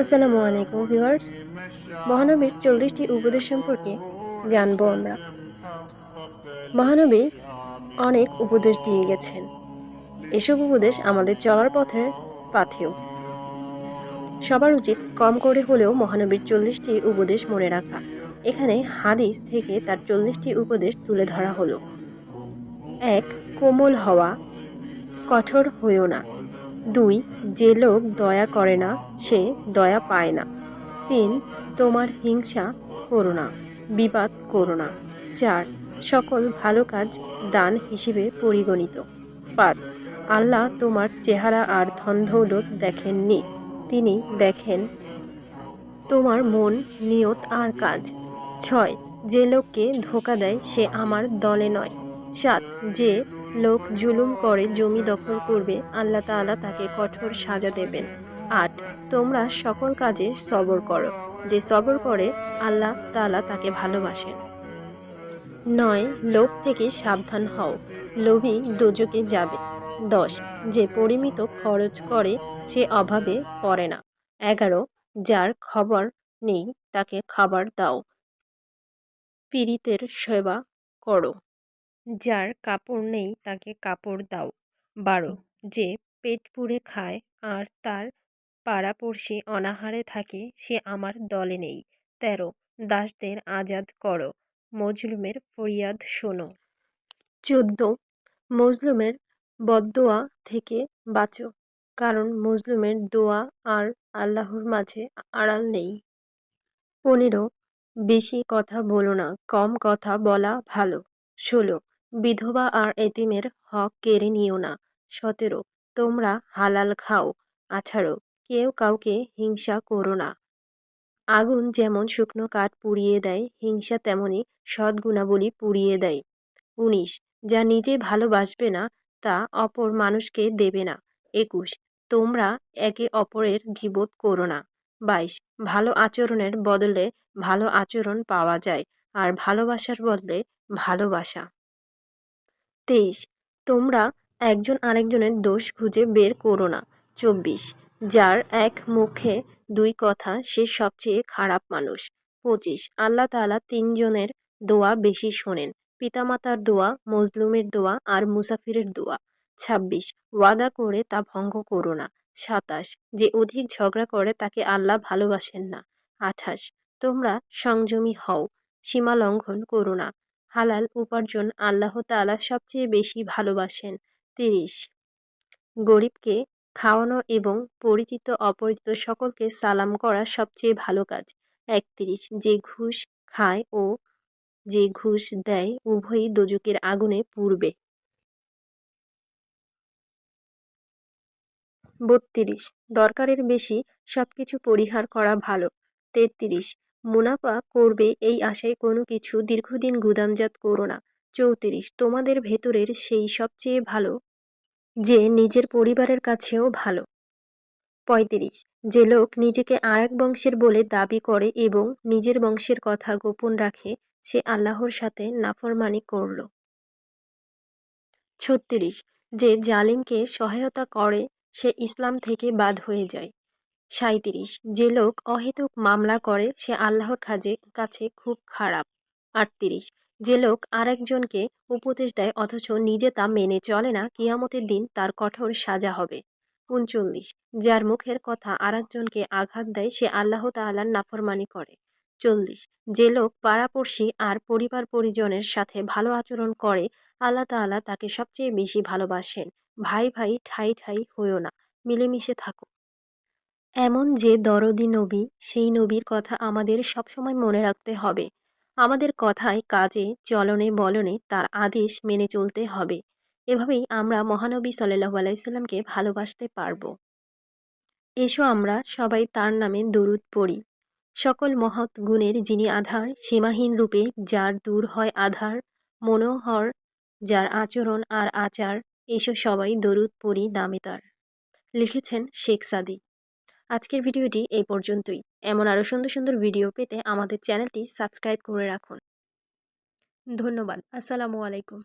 আসসালামু আলাইকুম, ভিউয়ার্স। মহানবীর চল্লিশটি উপদেশ সম্পর্কে জানব আমরা। মহানবী অনেক উপদেশ দিয়ে গেছেন। এসব উপদেশ আমাদের চলার পথের পাথেও। সবার উচিত কম করে হলেও মহানবীর চল্লিশটি উপদেশ মনে রাখা। এখানে হাদিস থেকে তার চল্লিশটি উপদেশ তুলে ধরা হলো। এক, কোমল হওয়া কঠোর হইও না। দুই, যে লোক দয়া করে না, সে দয়া পায় না। তিন, তোমার হিংসা করো না, বিবাদ করো না। চার, সকল ভালো কাজ দান হিসেবে পরিগণিত। পাঁচ, আল্লাহ তোমার চেহারা আর ধন দৌলত দেখেননি। তিনি দেখেন তোমার মন নিয়ত আর কাজ। ছয়, যে লোককে ধোকা দেয় সে আমার দলে নয়। সাত, যে লোক জুলুম করে, জমি দখল করবে, আল্লাহ তাআলা তাকে কঠোর সাজা দেবেন। আট, তোমরা সকল কাজে সবর করো। যে সবর করে, আল্লাহ তাআলা তাকে ভালোবাসেন। নয় লোভ থেকে সাবধান হও। লোভী দোজকে যাবে। দশ, যে পরিমিত খরচ করে, সে অভাবে পড়ে না। এগারো, যার খবর নেই, তাকে খাবার দাও। পীড়িতের সেবা করো। যার কাপড় নেই তাকে কাপড় দাও। বারো যে পেট পুড়ে খায় আর তার পাড়াপড়শি অনাহারে থাকে সে আমার দলে নেই। তেরো দাসদের আজাদ করো। মজলুমের ফরিয়াদ শোনো। চোদ্দ মজলুমের বদোয়া থেকে বাঁচো কারণ মজলুমের দোয়া আর আল্লাহর মাঝে আড়াল নেই। পনেরো বেশি কথা বলো না কম কথা বলা ভালো। ষোলো বিধবা আর এতিমের হক কেড়ে নিও না। সতেরো, তোমরা হালাল খাও। আঠারো, কেউ কাউকে হিংসা করো না। আগুন যেমন শুকনো কাঠ পুড়িয়ে দেয়, হিংসা তেমনি সৎ গুণাবলী পুড়িয়ে দেয়। উনিশ, যা নিজে ভালোবাসবে না, তা অপর মানুষকে দেবে না। একুশ, তোমরা একে অপরের গিবোধ করো না। বাইশ, ভালো আচরণের বদলে ভালো আচরণ পাওয়া যায়, আর ভালোবাসার বদলে ভালোবাসা। তেইশ। তোমরা একজন আরেকজনের দোষ খুঁজে বের করো না। চব্বিশ। যার এক মুখে দুই কথা, সে সবচেয়ে খারাপ মানুষ। পঁচিশ। আল্লাহ তালা তিনজনের দোয়া বেশি শোনেন। পিতামাতার দোয়া, মজলুমের দোয়া আর মুসাফিরের দোয়া। ছাব্বিশ। ওয়াদা করে তা ভঙ্গ করো না। সাতাশ। যে অধিক ঝগড়া করে তাকে আল্লাহ ভালোবাসেন না। আঠাশ। তোমরা সংযমী হও। সীমা লঙ্ঘন করো না। হালাল উপার্জন আল্লাহ তাআলা সবচেয়ে বেশি ভালোবাসেন। তিরিশ, গরিবকে খাওয়ানো এবং পরিচিত অপরিচিত সকলকে সালাম করা সবচেয়ে ভালো কাজ। একত্রিশ, যে ঘুষ খায় ও যে ঘুষ দেয় উভয়ই দোজকের আগুনে পুড়বে। বত্রিশ, দরকারের বেশি সবকিছু পরিহার করা ভালো। তেত্রিশ মুনাফা করবে এই আশায় কোনো কিছু দীর্ঘদিন গুদামজাত করো না। চৌত্রিশ, তোমাদের ভেতরের সেই সবচেয়ে ভালো, যে নিজের পরিবারের কাছেও ভালো। পঁয়ত্রিশ, যে লোক নিজেকে আর এক বংশের বলে দাবি করে এবং নিজের বংশের কথা গোপন রাখে, সে আল্লাহর সাথে নাফরমানি করল। ছত্রিশ, যে জালিমকে সহায়তা করে, সে ইসলাম থেকে বাদ হয়ে যায়। সাঁইত্রিশ। যে লোক অহেতুক মামলা করে, সে আল্লাহর কাজে, কাছে খুব খারাপ। আটত্রিশ। যে লোক আরেকজনকে উপদেশ দেয়, অথচ নিজে তা মেনে চলে না, কিয়ামতের দিন তার কঠোর সাজা হবে। উনচল্লিশ। যার মুখের কথা আরেকজনকে আঘাত দেয়, সে আল্লাহ তাআলার নাফরমানি করে। চল্লিশ। যে লোক পাড়াপড়শি আর পরিবার পরিজনের সাথে ভালো আচরণ করে, আল্লাহ তাআলা তাকে সবচেয়ে বেশি ভালোবাসেন। ভাই ভাই, ঠাই ঠাই হইও না। মিলেমিশে থাকো এমন যে দরদি নবী, সেই নবীর কথা আমাদের সবসময় মনে রাখতে হবে। আমাদের কথায়, কাজে, চলনে, বলনে তার আদেশ মেনে চলতে হবে। এভাবেই আমরা মহানবী সাল্লাহ আলাইসাল্লামকে ভালোবাসতে পারব। এসো আমরা সবাই তার নামে দরুদ পড়ি। সকল মহৎ গুণের যিনি আধার, সীমাহীন রূপে যার দূর হয় আধার, মনোহর যার আচরণ আর আচার, এসো সবাই দরুদ পড়ি নামে তার। লিখেছেন শেখ সাদি আজকের ভিডিওটি এই পর্যন্তই। এমন আরও সুন্দর সুন্দর ভিডিও পেতে আমাদের চ্যানেলটি সাবস্ক্রাইব করে রাখুন। ধন্যবাদ। আসসালামু আলাইকুম।